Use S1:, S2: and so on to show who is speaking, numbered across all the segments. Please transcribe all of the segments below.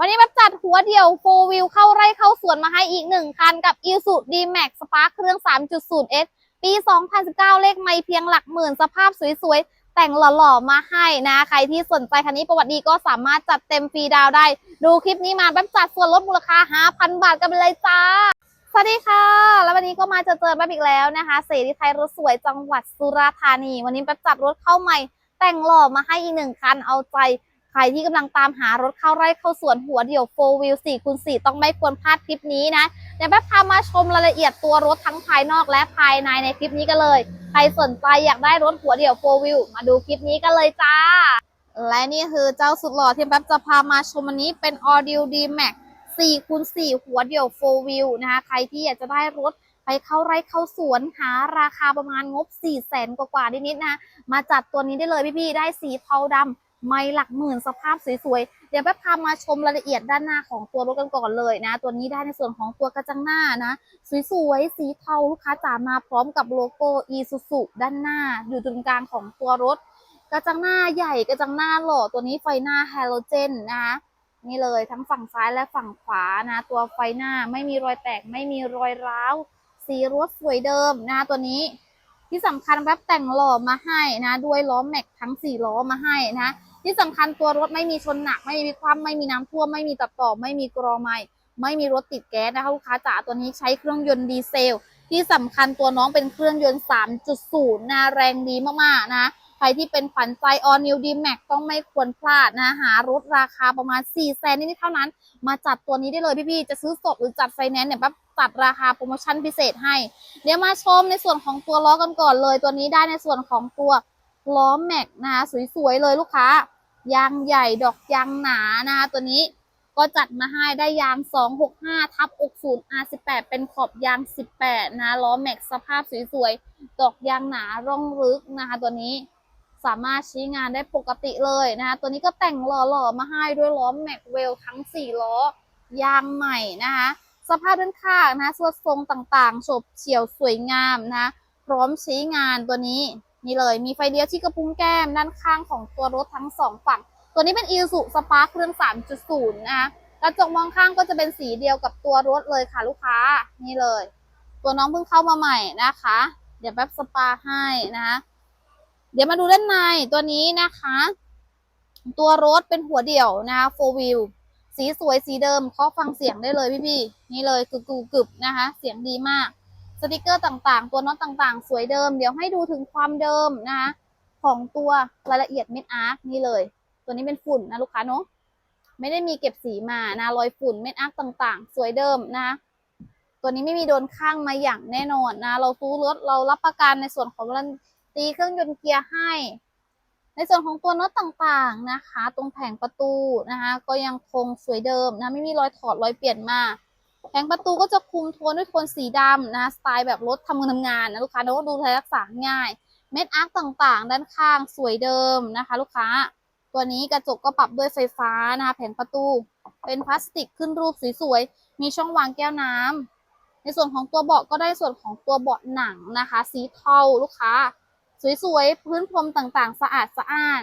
S1: วันนี้แบบจัดหัวเดี่ยว full view เข้าไร่เข้าสวนมาให้อีกหนึ่งคันกับ i s u D-Max Spark เครื่อง 3.0S ปี 2019 เลขไม่เพียงหลักหมื่นสภาพสวยๆ แต่งหล่อๆ มาให้นะ ใครที่สนใจคันนี้ประวัติดีก็สามารถจัดเต็มฟรีดาวได้ ดูคลิปนี้มาแบบจัดส่วนลดมูลค่า 5,000 บาทกันไปเลยจ้า สวัสดีค่ะ แล้ววันนี้ก็มาเจอเจอแบบอีกแล้วนะคะ เสรีไทยรถสวยจังหวัดสุราษฎร์ธานี วันนี้แบบจัดรถเข้าใหม่ แต่งหล่อมาให้อีกหนึ่งคันเอาใจ รที่กำลังตามหารถเข้าไร่เข้าสวนหัวเดี่ยว4 wheel 4คูณ4ต้องไม่ควรพลาดคลิปนี้นะเดี๋ยวแป๊บพามาชมรายละเอียดตัวรถทั้งภายนอกและภายในในคลิปนี้กันเลย ใครสนใจอยากได้รถหัวเดี่ยว4 wheel มาดูคลิปนี้กันเลยจ้า และนี่คือเจ้าสุดหล่อที่แป๊บจะพามาชมวันนี้เป็น All Deal D Max 4คูณ4หัวเดี่ยว4 wheel นะคะใครที่อยากจะได้รถไปเข้าไร่เข้าสวนหาราคาประมาณงบ4 0 0แสนกว่าๆนิดๆนะ มาจัดตัวนี้ได้เลยพี่ๆ ได้สีเทาดำ ไม่หลักหมื่นสภาพสวยๆ เดี๋ยวแป๊บพามาชมรายละเอียดด้านหน้าของตัวรถกันก่อนเลยนะ ตัวนี้ได้ในส่วนของตัวกระจังหน้านะ สวยๆ สีเทาลูกค้าจ๋ามาพร้อมกับโลโก้ Isuzu ด้านหน้า อยู่ตรงกลางของตัวรถ กระจังหน้าใหญ่กระจังหน้าหล่อตัวนี้ไฟหน้าไฮโลเจนนะคะนี่เลยทั้งฝั่งซ้ายและฝั่งขวานะ ตัวไฟหน้าไม่มีรอยแตกไม่มีรอยร้าว สีรถสวยเดิมนะตัวนี้ ที่สำคัญแบบแต่งหล่อมาให้นะ ด้วยล้อแม็กทั้ง4ล้อมาให้นะ ที่สำคัญตัวรถไม่มีชนหนัก ไม่มีคว่ำไม่มีน้ำท่วมไม่มีตัดต่อ ไม่มีกรอไม่ไม่มีรถติดแก๊สนะคะลูกค้าจ๋าตัวนี้ใช้เครื่องยนต์ดีเซล ที่สำคัญตัวน้องเป็นเครื่องยนต์ 3.0นะแรงดีมากๆนะ ใครที่เป็นฝันใจ All New D Max ต้องไม่ควรพลาดนะหารถราคาประมาณ4 0 0แสนนิดเท่านั้น มาจัดตัวนี้ได้เลยพี่ๆ จะซื้อสดหรือจัดไฟแนนซ์เนี่ยแบบจัดราคาโปรโมชั่นพิเศษให้ เดี๋ยวมาชมในส่วนของตัวล้อกันก่อนเลย ตัวนี้ได้ในส่วนของตัวล้อแม็กนะคะสวยๆเลยลูกค้ายางใหญ่ดอกยางหนานะคะตัวนี้ก็จัดมาให้ได้ยาง 265ทับอก0 R18 เป็นขอบยาง 18 นะล้อแม็กสภาพสวยๆ ดอกยางหนาร่องลึกนะคะตัวนี้ สามารถใช้งานได้ปกติเลยนะคะตัวนี้ก็แต่งหล่อๆมาให้ด้วยล้อแม็กเวลทั้ง 4 ล้อยางใหม่นะคะสภาพด้านข้างนะส่วนทรงต่างๆโฉบเฉี่ยวสวยงามนะพร้อมใช้งานตัวนี้นี่เลยมีไฟเลี้ยวที่กระพุ้งแก้มด้านข้างของตัวรถทั้งสองฝั่ง ตัวนี้เป็น i s u z u Spark เครื่อง 3.0 นะคะกระจกมองข้างก็จะเป็นสีเดียวกับตัวรถเลยค่ะลูกค้านี่เลย ตัวน้องเพิ่งเข้ามาใหม่นะคะ เดี๋ยวแป๊บสปาให้นะคะ เดี๋ยวมาดูด้านในตัวนี้นะคะ ตัวรถเป็นหัวเดี่ยวนะคะ four wheel สีสวยสีเดิมเคาะฟังเสียงได้เลยพี่ๆนี่เลยกึกกึบนะคะ เสียงดีมาก สติกเกอร์ต่างๆ ตัวน็อตต่างๆ สวยเดิม เดี๋ยวให้ดูถึงความเดิมนะคะของตัวรายละเอียดเม็ดอาร์คนี่เลย ตัวนี้เป็นฝุ่นนะลูกค้าเนาะไม่ได้มีเก็บสีมานะรอยฝุ่นเม็ดอาร์คต่างๆ สวยเดิมนะคะตัวนี้ไม่มีโดนข้างมาอย่างแน่นอนนะ เราซื้อรถเรารับประกันในส่วนของรัน ตีเครื่องยนต์เกียร์ให้ ในส่วนของตัวน็อตต่างๆนะคะ ตรงแผงประตูนะคะ ก็ยังคงสวยเดิมนะไม่มีรอยถอดรอยเปลี่ยนมาแผงประตูก็จะคุมโทนด้วยโทนสีดำนะสไตล์แบบรถทำงานทำงานนะลูกค้าแล้วก็ดูแลรักษาง่าย เม็ดอาร์คต่างๆ ด้านข้างสวยเดิมนะคะ ลูกค้า ตัวนี้กระจกก็ปรับด้วยไฟฟ้านะคะแผงประตู เป็นพลาสติกขึ้นรูปสวยๆ มีช่องวางแก้วน้ำในส่วนของตัวเบาะก็ได้ส่วนของตัวเบาะหนังนะคะ สีเทาลูกค้า สวยๆ พื้นพรมต่างๆ สะอาดสะอ้าน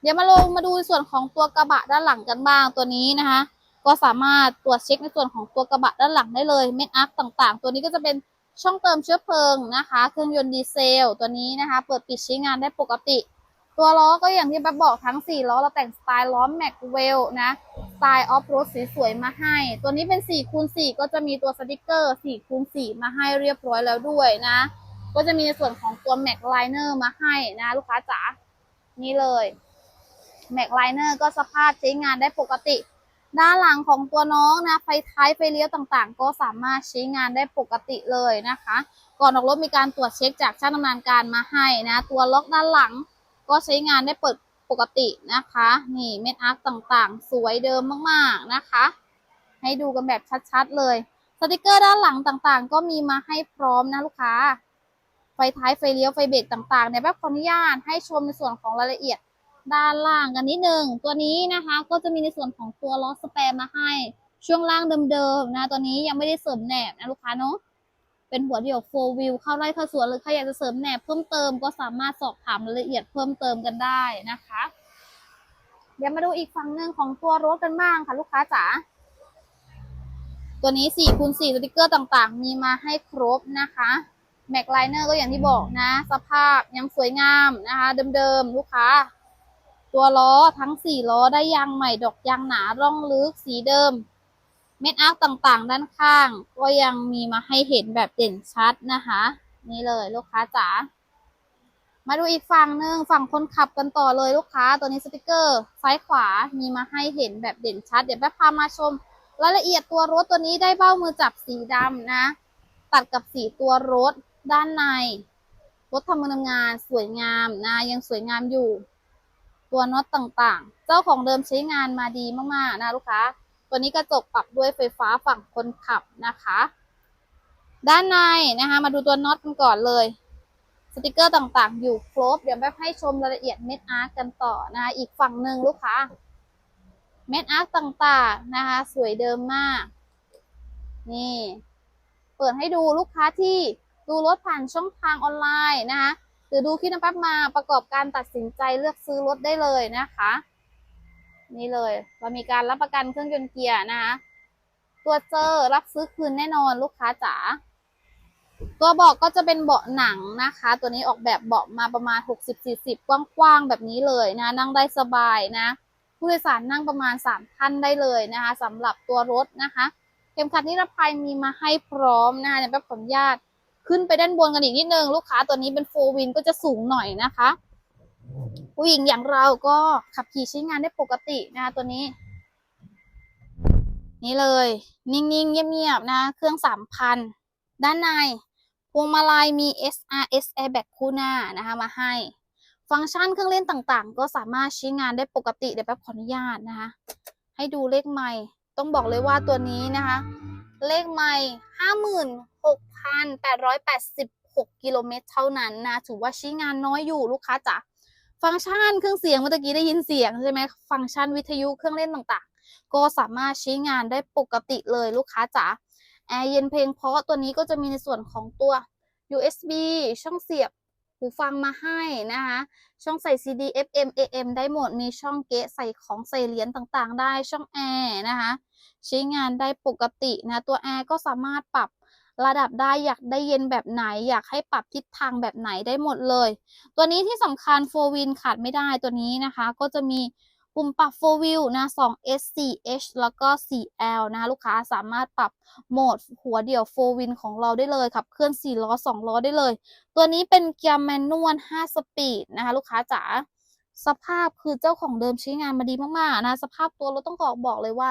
S1: เดี๋ยวมาลงมาดูส่วนของตัวกระบะด้านหลังกันบ้างตัวนี้นะคะ ก็สามารถตรวจเช็คในส่วนของตัวกระบะด้านหลังได้เลยเม็ดอาร์คต่างๆ ตัวนี้ก็จะเป็นช่องเติมเชื้อเพลิงนะคะ เครื่องยนต์ดีเซล ตัวนี้นะคะ เปิดปิดใช้งานได้ปกติ ตัวล้อก็อย่างที่แป๊บบอกทั้ง 4 ล้อเราแต่งสไตล์ล้อแม็กเวลนะ สไตล์ออฟโรดสวยๆมาให้ ตัวนี้เป็น4คูณ4ก็จะมีตัวสติกเกอร์4คูณ4มาให้เรียบร้อยแล้วด้วยนะ ก็จะมีในส่วนของตัวแม็กไลเนอร์มาให้นะลูกค้าจ๋านี่เลยแม็กไลเนอร์ก็สภาพใช้งานได้ปกติ ด้านหลังของตัวน้องนะไฟท้ายไฟเลี้ยวต่างๆ ก็สามารถใช้งานได้ปกติเลยนะคะ ก่อนออกรถมีการตรวจเช็คจากช่างดำเนินการมาให้นะ ตัวล็อกด้านหลังก็ใช้งานได้เปิดปกตินะคะ นี่เม็ดอาร์คต่างๆ สวยเดิมมากๆนะคะ ให้ดูกันแบบชัดๆเลยสติกเกอร์ด้านหลังต่างๆ ก็มีมาให้พร้อมนะลูกค้า ไฟท้ายไฟเลี้ยวไฟเบรกต่างๆเนี่ยแบบขออนุญาตให้ชมในส่วนของรายละเอียดด้านล่างกันนิดนึงตัวนี้นะคะก็จะมีในส่วนของตัวล้อสแปรมาให้ ช่วงล่างเดิมๆนะตัวนี้ยังไม่ได้เสริมแหนบนะลูกค้าเนาะเป็นหัวเดี่ยว4 wheel เข้าไร่เข้าสวนหรือใครอยากจะเสริมแหนบเพิ่มเติมก็สามารถสอบถามรายละเอียดเพิ่มเติมกันได้นะคะ เดี๋ยวมาดูอีกฝั่งหนึ่งของตัวรถกันบ้างค่ะลูกค้าจ๋าตัวนี้4คูณ4สติกเกอร์ต่างๆ มีมาให้ครบนะคะ แม็กไลเนอร์ก็อย่างที่บอกนะ สภาพยังสวยงามนะคะ เดิมๆ ลูกค้า ตัวล้อทั้ง4ล้อได้ยางใหม่ดอกยางหนาร่องลึกสีเดิม เม็ดอาร์คต่างๆ ด้านข้าง ก็ยังมีมาให้เห็นแบบเด่นชัดนะคะ นี่เลยลูกค้าจ๋ามาดูอีกฝั่งหนึ่งฝั่งคนขับกันต่อเลยลูกค้า ตัวนี้สติกเกอร์ซ้ายขวามีมาให้เห็นแบบเด่นชัด เดี๋ยวแป๊บพามาชมรายละเอียดตัวรถตัวนี้ได้เบ้ามือจับสีดำนะ ตัดกับสีตัวรถ ด้านในรถทำมือทำงานสวยงามนะยังสวยงามอยู่ ตัวน็อตต่างๆ เจ้าของเดิมใช้งานมาดีมากๆนะลูกค้า ตัวนี้กระจกปรับด้วยไฟฟ้าฝั่งคนขับนะคะ ด้านในนะคะมาดูตัวน็อตกันก่อนเลยสติกเกอร์ต่างๆ อยู่ครบ เดี๋ยวแป๊บให้ชมรายละเอียดเม็ดอาร์ตกันต่อนะคะอีกฝั่งหนึ่งลูกค้า เม็ดอาร์ตต่างๆนะคะ สวยเดิมมาก นี่ เปิดให้ดูลูกค้าที่ ดูรถผ่านช่องทางออนไลน์นะคะหรือดูคลิปน้ำแป๊บมาประกอบการตัดสินใจเลือกซื้อรถได้เลยนะคะ นี่เลย เรามีการรับประกันเครื่องยนต์เกียร์นะคะตัวเจอรับซื้อคืนแน่นอนลูกค้าจ๋าตัวเบาะก็จะเป็นเบาะหนังนะคะ ตัวนี้ออกแบบเบาะมาประมาณ 60-40 กว้างๆแบบนี้เลยนะ นั่งได้สบายนะ ผู้โดยสารนั่งประมาณ 3 ท่านได้เลยนะคะสำหรับตัวรถนะคะ เข็มขัดนิรภัยมีมาให้พร้อมนะคะเดี๋ยวแป๊บขออนุญาต ขึ้นไปด้านบนกันอีกนิดนึง ลูกค้าตัวนี้เป็นโฟวินก็จะสูงหน่อยนะคะ ผู้หญิงอย่างเราก็ขับขี่ใช้งานได้ปกตินะคะตัวนี้ นี่เลย นิ่งๆ เงียบๆ นะ เครื่องสามพัน ด้านใน พวงมาลัยมี SRS Airbag คู่หน้านะคะมาให้ ฟังก์ชันเครื่องเล่นต่างๆ ก็สามารถใช้งานได้ปกติเดี๋ยวแป๊บขออนุญาตนะคะ ให้ดูเลขไมล์ต้องบอกเลยว่าตัวนี้นะคะ เลขไมล์ห้าหมื่นหกพันแปดร้อยแปดสิบหกกิโลเมตรเท่านั้นนะ ถือว่าใช้งานน้อยอยู่ลูกค้าจ๋า ฟังก์ชันเครื่องเสียงเมื่อกี้ได้ยินเสียงใช่ไหม ฟังก์ชันวิทยุเครื่องเล่นต่างๆ ก็สามารถใช้งานได้ปกติเลยลูกค้าจ๋า แอร์เย็นเพลงเพราะตัวนี้ก็จะมีในส่วนของตัว USB ช่องเสียบหูฟังมาให้นะคะ ช่องใส่ CD FM AM ได้หมด มีช่องเกะใส่ของใส่เหรียญต่างๆ ได้ ช่องแอร์นะคะ ใช้งานได้ปกตินะตัวแอร์ก็สามารถปรับระดับได้อยากได้เย็นแบบไหน อยากให้ปรับทิศทางแบบไหนได้หมดเลย ตัวนี้ที่สำคัญโฟวินขาดไม่ได้ตัวนี้นะคะ ก็จะมีปุ่มปรับโฟวิลนะ 2S 4H แล้วก็ 4L นะคะลูกค้าสามารถปรับโหมดหัวเดี่ยวโฟวินของเราได้เลยขับเคลื่อน 4 ล้อ 2 ล้อได้เลย ตัวนี้เป็นเกียร์แมนนวล 5 สปีดนะคะลูกค้าจ๋า สภาพคือเจ้าของเดิมใช้งานมาดีมากๆนะ สภาพตัวรถต้องบอกบอกเลยว่า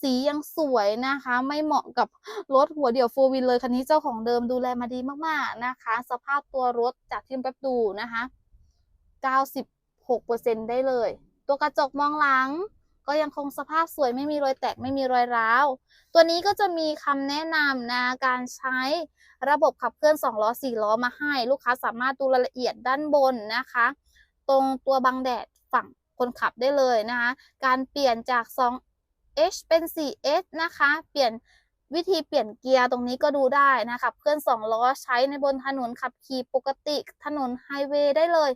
S1: สียังสวยนะคะ ไม่เหมาะกับรถหัวเดี่ยวโฟวินเลยคันนี้เจ้าของเดิมดูแลมาดีมากๆนะคะ สภาพตัวรถจากที่แป๊บดูนะคะ 96%ได้เลย ตัวกระจกมองหลังก็ยังคงสภาพสวยไม่มีรอยแตกไม่มีรอยร้าว ตัวนี้ก็จะมีคำแนะนำนะการใช้ระบบขับเคลื่อน 2 ล้อ 4 ล้อมาให้ ลูกค้าสามารถดูรายละเอียดด้านบนนะคะ ตรงตัวบังแดดฝั่งคนขับได้เลยนะคะ การเปลี่ยนจาก 2H เป็น 4S นะคะ เปลี่ยนวิธีเปลี่ยนเกียร์ตรงนี้ก็ดูได้นะขับเคลื่อน2ล้อใช้ในบนถนนขับขี่ปกติถนนไฮเวย์ได้เลย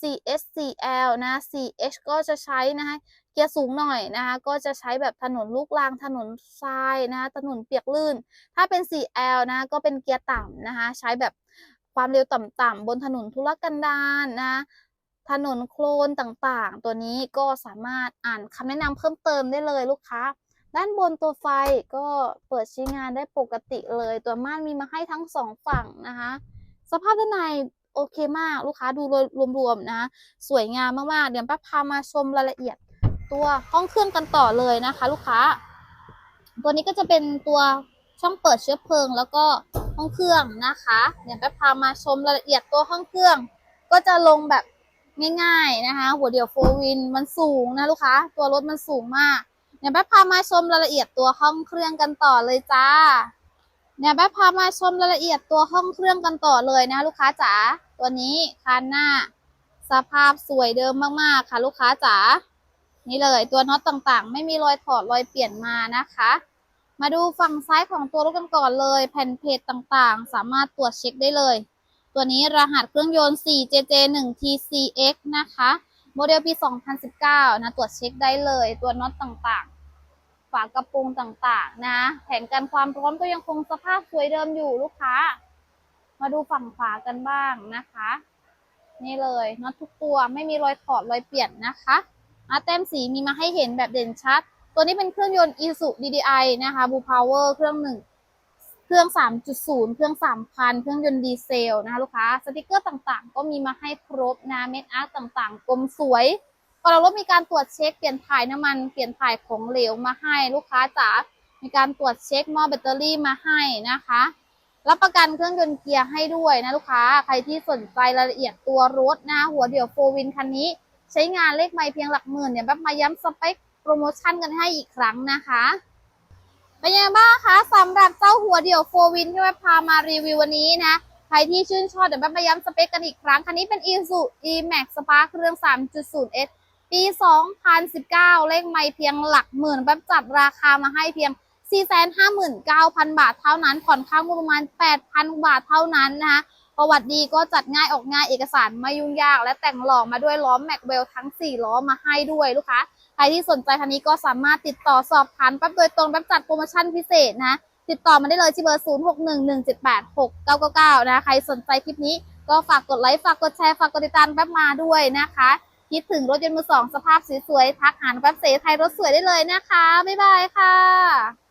S1: 4S 4L นะ 4H ก็จะใช้นะคะเกียร์สูงหน่อยนะคะก็จะใช้แบบถนนลูกรังถนนทรายนะคะถนนเปียกลื่น ถ้าเป็น 4L นะก็เป็นเกียร์ต่ำนะคะใช้แบบความเร็วต่ำๆบนถนนทุรกันดารนะ ถนนโคลนต่างๆ ตัวนี้ก็สามารถอ่านคำแนะนำเพิ่มเติมได้เลยลูกค้า ด้านบนตัวไฟก็เปิดใช้งานได้ปกติเลย ตัวม่านมีมาให้ทั้งสองฝั่งนะคะ สภาพด้านในโอเคมากลูกค้าดูรวมๆนะะสวยงามมากๆ เดี๋ยวแป๊บพามาชมรายละเอียดตัวห้องเครื่องกันต่อเลยนะคะ ลูกค้า ตัวนี้ก็จะเป็นตัวช่องเปิดเชื้อเพลิง แล้วก็ห้องเครื่องนะคะ เดี๋ยวแป๊บพามาชมรายละเอียดตัวห้องเครื่อง ก็จะลงแบบ ง่ายๆนะคะ หัวเดี่ยวโฟวินมันสูงนะลูกค้า ตัวรถมันสูงมากเดี๋ยแป๊บพามาชมรายละเอียดตัวห้องเครื่องกันต่อเลยจ้า เนี่ยแป๊บพามาชมรายละเอียดตัวห้องเครื่องกันต่อเลยนะลูกค้าจ๋าตัวนี้คันหน้า สภาพสวยเดิมมากๆค่ะ ลูกค้าจ๋านี่เลยตัวน็อตต่างๆ ไม่มีรอยถอดรอยเปลี่ยนมานะคะ มาดูฝั่งซ้ายของตัวรถกันก่อนเลย แผ่นเพจต่างๆ สามารถตรวจเช็คได้เลย ตัวนี้รหัสเครื่องยนต์ 4JJ1TCX นะคะ โมเดลปี 2019 นะ ตรวจเช็คได้เลย ตัวน็อตต่างๆ ฝากระโปรงต่างๆ นะ แผงกันความร้อนก็ยังคงสภาพสวยเดิมอยู่ลูกค้า มาดูฝั่งฝากันบ้างนะคะ นี่เลยน็อตทุกตัวไม่มีรอยถอดรอยเปลี่ยนนะคะอาแต้มสีมีมาให้เห็นแบบเด่นชัด ตัวนี้เป็นเครื่องยนต์ Isuzu DDI นะคะ Blue Power เครื่องหนึ่ง เครื่อง 3.0 เครื่อง 3,000 เครื่องยนต์ดีเซลนะคะลูกค้าสติกเกอร์ต่างๆ ก็มีมาให้ครบนะเม็ดอาร์ตต่างๆ กลมสวยก่อนเรารถมีการตรวจเช็คเปลี่ยนถ่ายน้ำมันเปลี่ยนถ่ายของเหลวมาให้ลูกค้าจ๋ามีการตรวจเช็คหม้อแบตเตอรี่มาให้นะคะรับประกันเครื่องยนต์เกียร์ให้ด้วยนะลูกค้า ใครที่สนใจรายละเอียดตัวรถนะหัวเดี่ยวโฟวินคันนี้ ใช้งานเลขไม่เพียงหลักหมื่นเนี่ยแบบมาย้ำสเปคโปรโมชั่นกันให้อีกครั้งนะคะ เป็นยังไงบ้างคะสำหรับเจ้าหัวเดี่ยวโฟวินที่แม่พามารีวิววันนี้นะ ใครที่ชื่นชอบเดี๋ยวแม่มาย้ำสเปคกันอีกครั้ง คันนี้เป็น i s u E-Max Spark เครื่อง 3.0S ปี 2019 เลขไม่เพียงหลักหมื่นแบบจัดราคามาให้เพียง 459,000 บาทเท่านั้น ผ่อนค่างบประมาณ 8,000 บาทเท่านั้นนะคะประวัติดีก็จัดง่ายออกง่ายเอกสารไม่ยุ่งยาก และแต่งหล่อมาด้วยล้อมแม็กเวลทั้ง 4 ล้อมาให้ด้วยลูกค้า ใครที่สนใจคันนี้ก็สามารถติดต่อสอบถามแป๊บโดยตรงแป๊บจัดโปรโมชั่นพิเศษนะ ติดต่อมาได้เลยที่เบอร์ 0611786999 นะ ใครสนใจคลิปนี้ก็ฝากกดไลค์ ฝากกดแชร์ ฝากกดติดตามแป๊บมาด้วยนะคะ คิดถึงรถยนต์มือสองสภาพสวยๆ ทักหาแป๊บเสไทยรถสวยได้เลยนะคะ บ๊ายบายค่ะ